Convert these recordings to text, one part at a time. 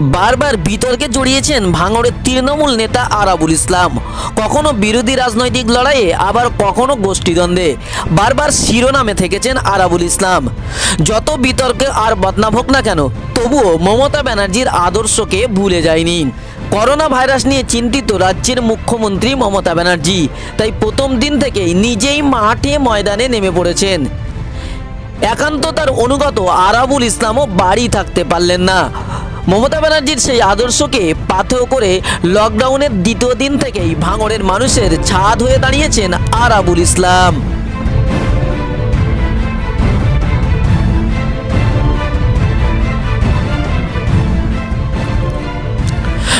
বারবার বিতর্কে জড়িয়েছেন ভাঙড়ের তৃণমূল নেতা আরাবুল ইসলাম। কখনো বিরোধী রাজনৈতিক লড়াইয়ে, আবার কখনো গোষ্ঠীদ্বন্দ্বে। বারবার শিরোনামে থেকেছেন আরাবুল ইসলাম। যত বিতর্কে আর বদনাম হোক না কেন, তবুও মমতা ব্যানার্জির আদর্শকে ভুলে যায়নি। করোনা ভাইরাস নিয়ে চিন্তিত রাজ্যের মুখ্যমন্ত্রী মমতা ব্যানার্জি, তাই প্রথম দিন থেকেই নিজেই মাঠে ময়দানে নেমে পড়েছেন। একান্ত তার অনুগত আরাবুল ইসলামও বাড়ি থাকতে পারলেন না। মমতা ব্যানার্জির সেই আদর্শকে পাথেয় করে লকডাউনের দ্বিতীয় দিন থেকেই ভাঙড়ের মানুষের ছাদ হয়ে দাঁড়িয়েছেন আরাবুল ইসলাম।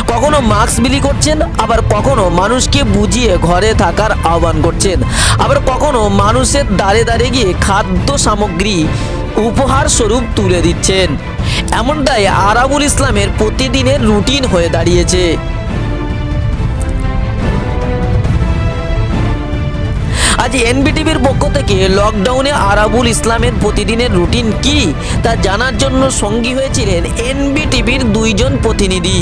কখনো মাস্ক বিলি করছেন, আবার কখনো মানুষকে বুঝিয়ে ঘরে থাকার আহ্বান করছেন। আবার কখনো মানুষের দাঁড়ে দাঁড়ে গিয়ে খাদ্য সামগ্রী উপহার স্বরূপ তুলে দিচ্ছেন। এমনটাই আরাবুল ইসলামের প্রতিদিনের রুটিন হয়ে দাঁড়িয়েছে। আজ এনবিটিভির পক্ষ থেকে লকডাউনে আরাবুল ইসলামের প্রতিদিনের রুটিন কি তা জানার জন্য সঙ্গী হয়েছিলেন এনবিটিভির দুইজন প্রতিনিধি।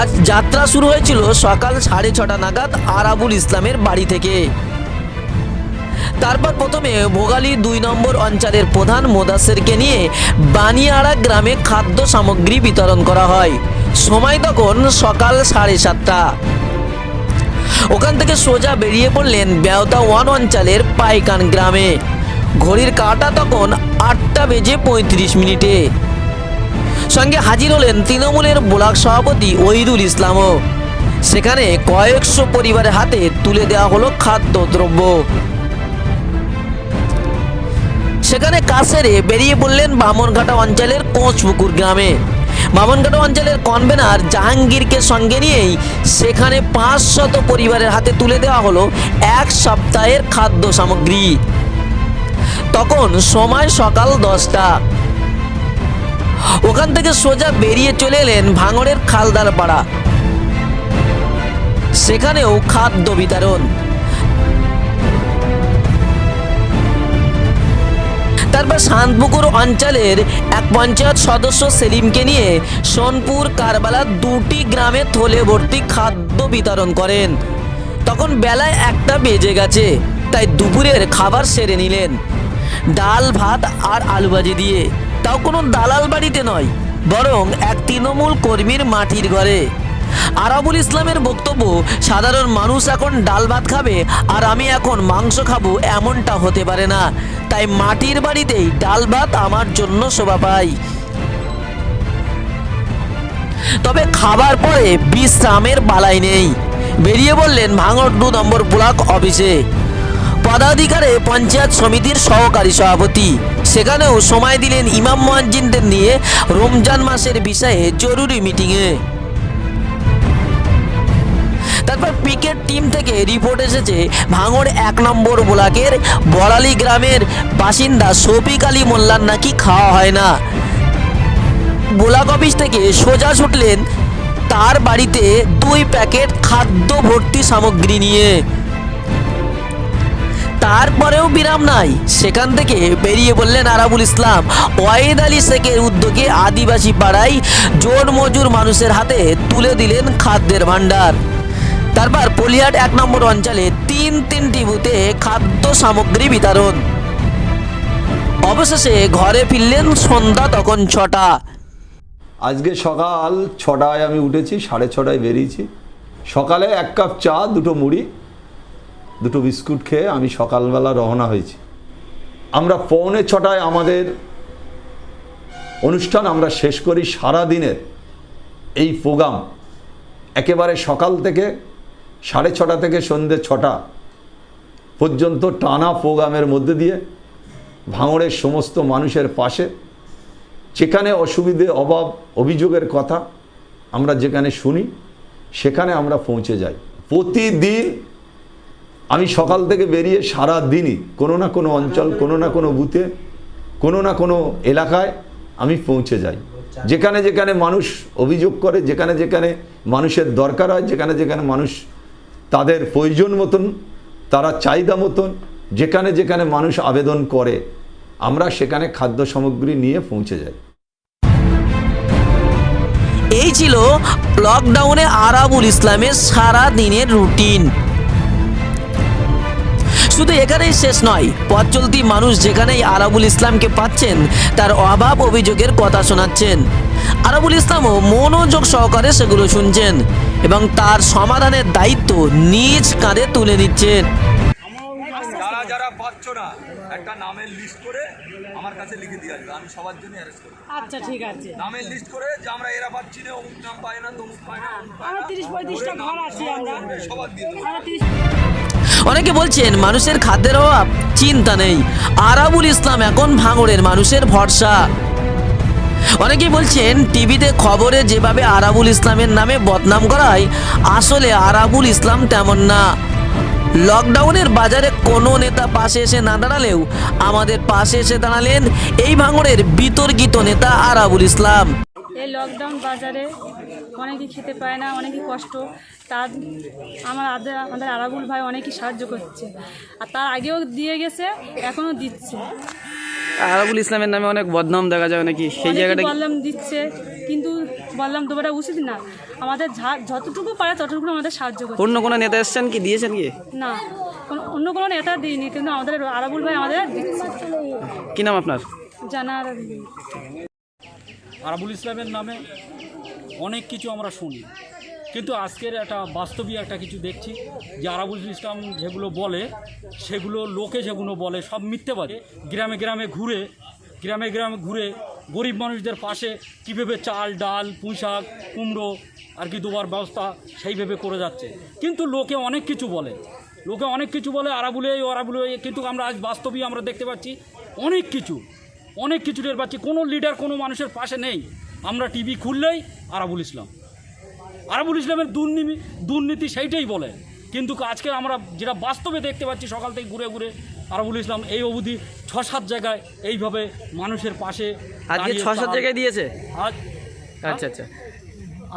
আজ যাত্রা শুরু হয়েছিল সকাল সাড়ে ছটা নাগাদ আরাবুল ইসলামের বাড়ি থেকে। তারপর প্রথমে ভোগালী দুই নম্বর অঞ্চলের প্রধান মোদাসেরকে নিয়ে বানিয়াড়া গ্রামে খাদ্য সামগ্রী বিতরণ করা হয়। সময় তখন সকাল সাড়ে সাতটা। ওখান থেকে সোজা বেরিয়ে পড়লেন বেওতা ওয়ান অঞ্চলের পাইকান গ্রামে। ঘড়ির কাঁটা তখন আটটা বেজে পঁয়ত্রিশ মিনিটে। সঙ্গে হাজির হলেন তৃণমূলের ব্লক সভাপতি ওহিদুল ইসলামও। সেখানে কয়েকশো পরিবারের হাতে তুলে দেওয়া হলো খাদ্যদ্রব্য। সেখানে কাছেরে বেরিয়ে পড়লেন বামনঘাটা অঞ্চলের কোচপুকুর গ্রামে। বামনঘাটা অঞ্চলের কনভেনার জাহাঙ্গীরকে সঙ্গে নিয়েই সেখানে পাঁচশত পরিবারের হাতে তুলে দেওয়া হলো এক সপ্তাহের খাদ্য সামগ্রী। তখন সময় সকাল দশটা। ওখান থেকে সোজা বেরিয়ে চলে এলেন ভাঙড়ের খালদার পাড়া সেখানেও খাদ্য বিতরণ। তারপর শান্তপুকুর অঞ্চলের এক পঞ্চায়েত সদস্য সেলিমকে নিয়ে সোনপুর কারবালা দুটি গ্রামে থলে ভর্তি খাদ্য বিতরণ করেন। তখন বেলায় একটা বেজে গেছে, তাই দুপুরের খাবার সেরে নিলেন। ডাল, ভাত আর আলু ভাজি দিয়ে। তাও কোনো দালাল বাড়িতে নয়, বরং এক তৃণমূল কর্মীর মাটির ঘরে। আরাবুল ইসলামের বক্তব্য, সাধারণ মানুষ এখন ডাল ভাত খাবে আর আমি এখন মাংস খাব এমনটা হতে পারে না। তাই মাটির বাড়িতেই ডাল ভাত আমার জন্য শোভা পায়। তবে খাবার পরে বিশ্রামের বালাই নেই। বেরিয়ে বললেন ভাঙড় দু নম্বর ব্লক অফিসে। পদাধিকারে পঞ্চায়েত সমিতির সহকারী সভাপতি। সেখানেও সময় দিলেন ইমাম মহাজিনদের নিয়ে রমজান মাসের বিষয়ে জরুরি মিটিংয়ে। পিকেট টিম থেকে রিপোর্ট এসেছে ভাঙড় এক নম্বর ব্লকের বড়ালি গ্রামের বাসিন্দা শফিক আলী মোল্লার নাকি খাওয়া হয় না। ব্লক অফিস থেকে সোজা ছুটলেন তার বাড়িতে দুই প্যাকেট খাদ্য ভর্তি সামগ্রী নিয়ে। তারপরেও বিরাম নাই। সেখান থেকে বেরিয়ে বললেন আরাবুল ইসলাম। ওয়াহিদ আলী শেখের উদ্যোগে আদিবাসী পাড়ায় জোর মজুর মানুষের হাতে তুলে দিলেন খাদ্যের ভাণ্ডার। তারপর পলিহাট এক নম্বর অঞ্চলে তিন তিনটি বুথে খাদ্য সামগ্রী বিতরণ। অবশেষে ঘরে ফিরলেন সন্ধ্যা তখন ছটা। আজকে সকাল ছটায় আমি উঠেছি, সাড়ে ছটায় বেরিয়েছি। সকালে এক কাপ চা, দুটো মুড়ি, দুটো বিস্কুট খেয়ে আমি সকালবেলা রওনা হয়েছি। আমরা পৌনে ছটায় আমাদের অনুষ্ঠান আমরা শেষ করি সারা দিনের এই প্রোগ্রাম একেবারে সকাল থেকে সাড়ে ছটা থেকে সন্ধ্যে ছটা পর্যন্ত টানা প্রোগ্রামের মধ্যে দিয়ে ভাঙড়ের সমস্ত মানুষের পাশে, যেখানে অসুবিধে, অভাব, অভিযোগের কথা আমরা যেখানে শুনি, সেখানে আমরা পৌঁছে যাই। প্রতিদিন আমি সকাল থেকে বেরিয়ে সারা দিনই কোনো না কোনো অঞ্চল, কোনো না কোনো বুথে, কোনো না কোনো এলাকায় আমি পৌঁছে যাই। যেখানে যেখানে মানুষ অভিযোগ করে, যেখানে যেখানে মানুষের দরকার হয়, যেখানে যেখানে মানুষ তাদের প্রয়োজন মতন, তারা চাহিদা মতন, যেখানে যেখানে মানুষ আবেদন করে, আমরা সেখানে খাদ্য সামগ্রী নিয়ে পৌঁছে যাই। এই ছিল লকডাউনে আরাবুল ইসলামের সারা দিনের রুটিন শুধু এখানেই শেষ নয়, পথ চলতি মানুষ যেখানেই আরাবুল ইসলামকে পাচ্ছেন, তার অভাব অভিযোগের কথা শোনাচ্ছেন। আরাবুল ইসলামও মনোযোগ সহকারে সেগুলো শুনছেন। এবং তার সমাধানের দায়িত্ব নিজ কাঁধে তুলে নিচ্ছেন। যারা যারা পাচ্ছ না একটা নামের লিস্ট করে আমার কাছে লিখে দিয়ে আসবে আমি সবার জন্য অ্যারেস্ট করব। আচ্ছা ঠিক আছে। নামের লিস্ট করে যে আমরা এরা পাচ্ছি না অমুক নাম পায় না তমুক পায় না আমরা তিরিশ পঁয়ত্রিশটা ঘর আছি আমরা। সবার দিয়ে অনেকে বলছেন মানুষের খাদ্যের অভাব চিন্তা নেই। আরাবুল ইসলাম এখন ভাঙড়ের মানুষের ভরসা। অনেকে বলছেন টিভিতে খবরে যেভাবে আরাবুল ইসলামের নামে বদনাম করায়, আসলে আরাবুল ইসলাম তেমন না। লকডাউনের বাজারে কোনো নেতা পাশে এসে না দাঁড়ালেও আমাদের পাশে এসে দাঁড়ালেন এই ভাঙড়ের বিতর্কিত নেতা আরাবুল ইসলাম। এই লকডাউন বাজারে অনেকে খেতে পায় না অনেকই কষ্ট। তার, আমার আদে, আমাদের আরাবুল ভাই অনেকই সাহায্য করছে। আর তার আগেও দিয়ে গেছে, এখনও দিচ্ছে। আরাবুল ইসলামের নামে অনেক বদনাম দেখা যায় নাকি সেই জায়গাটা বললাম দিচ্ছে কিন্তু বললাম তোমাটা উচিত না। আমাদের যতটুকু পারে ততটুকু আমাদের সাহায্য করছে। অন্য কোনো নেতা এসছেন কি? দিয়েছেন কি? না কোনো- অন্য কোনো নেতা দিইনি কিন্তু আমাদের আরাবুল ভাই আমাদের দিচ্ছে। কি নাম আপনার? জানার আরাবুল ইসলামের নামে অনেক কিছু আমরা শুনি। কিন্তু আজকের একটা বাস্তবিক একটা কিছু দেখছি। যে আরাবুল ইসলাম যেগুলো বলে, সেগুলো লোকে যেগুলো বলে, সব মিথ্যে পারে গ্রামে গ্রামে ঘুরে, গ্রামে গ্রামে ঘুরে গরিব মানুষদের পাশে কীভাবে চাল, ডাল পুঁশাক কুমড়ো আর কি দেওয়ার ব্যবস্থা সেইভাবে করে যাচ্ছে। কিন্তু লোকে অনেক কিছু বলে। লোকে অনেক কিছু বলে, আরাবুলে এই কিন্তু আমরা আজ বাস্তবিক আমরা দেখতে পাচ্ছি অনেক কিছু। অনেক কিছু টের পাচ্ছি। কোনো লিডার কোনো মানুষের পাশে নেই। আমরা টিভি খুললেই আরাবুল ইসলাম। আরাবুল ইসলামের দুর্নীতি দুর্নীতি সেইটাই বলে। কিন্তু আজকে আমরা যেটা বাস্তবে দেখতে পাচ্ছি সকাল থেকে ঘুরে ঘুরে আরাবুল ইসলাম এই অবধি ছ সাত জায়গায় এইভাবে মানুষের পাশে আজকে ছ সাত জায়গায় দিয়েছে? আজ আচ্ছা আচ্ছা।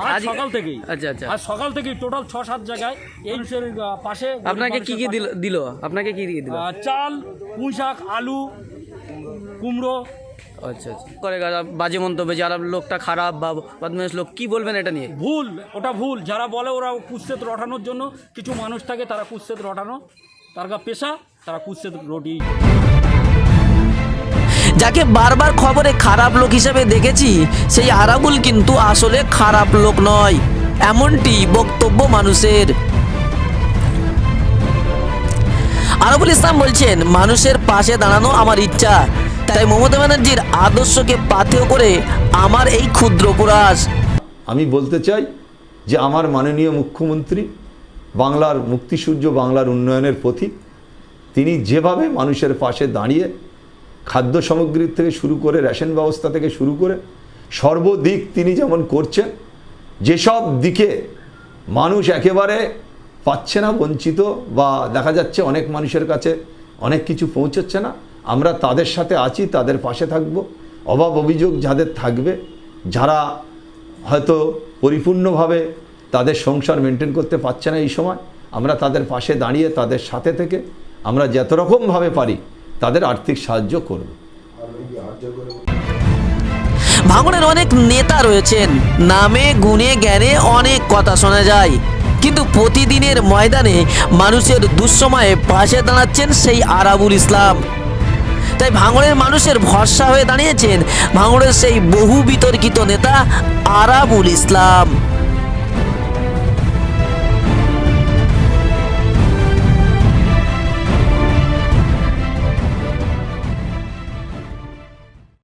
আজ সকাল থেকেই। আচ্ছা, আচ্ছা। আজ সকাল থেকেই টোটাল ছ সাত জায়গায় এই মানুষের পাশে আপনাকে কি কি দিল দিল? আপনাকে কি দিয়ে দিল? চাল পুঁই শাক আলু কুমড়ো আচ্ছা আচ্ছা। করে যারা বাজে মন্তব্য যারা লোকটা খারাপ বা বদমাস লোক কি বলবেন এটা নিয়ে? ভুল ওটা ভুল। যারা বলে ওরা কুৎসেত রটানোর জন্য কিছু মানুষ থাকে তারা কুৎসেত রটানো। তার পেশা তারা কুৎসেত রটি। যাকে বারবার খবরে খারাপ লোক হিসেবে দেখেছি সেই আরাবুল কিন্তু আসলে খারাপ লোক নয়। এমনটি বক্তব্য মানুষের। আরাবুল ইসলাম বলছেন মানুষের পাশে দাঁড়ানো আমার ইচ্ছা। তাই মমতা ব্যানার্জির আদর্শকে পাথেয় করে আমার এই ক্ষুদ্র প্রয়াস আমি বলতে চাই যে আমার মাননীয় মুখ্যমন্ত্রী, বাংলার মুক্তিসূর্য, বাংলার উন্নয়নের পথিক, তিনি যেভাবে মানুষের পাশে দাঁড়িয়ে খাদ্য সামগ্রীর থেকে শুরু করে রেশন ব্যবস্থা থেকে শুরু করে সর্বদিক তিনি যেমন করছেন, যেসব দিকে মানুষ একেবারে পাচ্ছে না, বঞ্চিত বা দেখা যাচ্ছে অনেক মানুষের কাছে অনেক কিছু পৌঁছচ্ছে না আমরা তাদের সাথে আছি, তাদের পাশে থাকব। অভাব অভিযোগ যাদের থাকবে, যারা হয়তো পরিপূর্ণভাবে তাদের সংসার মেনটেন করতে পারছে না এই সময়, আমরা তাদের পাশে দাঁড়িয়ে তাদের সাথে থেকে আমরা যত রকমভাবে পারি তাদের আর্থিক সাহায্য করব। ভাঙনের অনেক নেতা রয়েছেন, নামে, গুণে, জ্ঞানে অনেক কথা শোনা যায়। কিন্তু প্রতিদিনের ময়দানে মানুষের দুঃসময়ে পাশে দাঁড়াচ্ছেন সেই আরাবুল ইসলাম। তাই ভাঙড়ের মানুষের ভরসা হয়ে দাঁড়িয়েছেন ভাঙড়ের সেই বহু বিতর্কিত নেতা আরাবুল ইসলাম।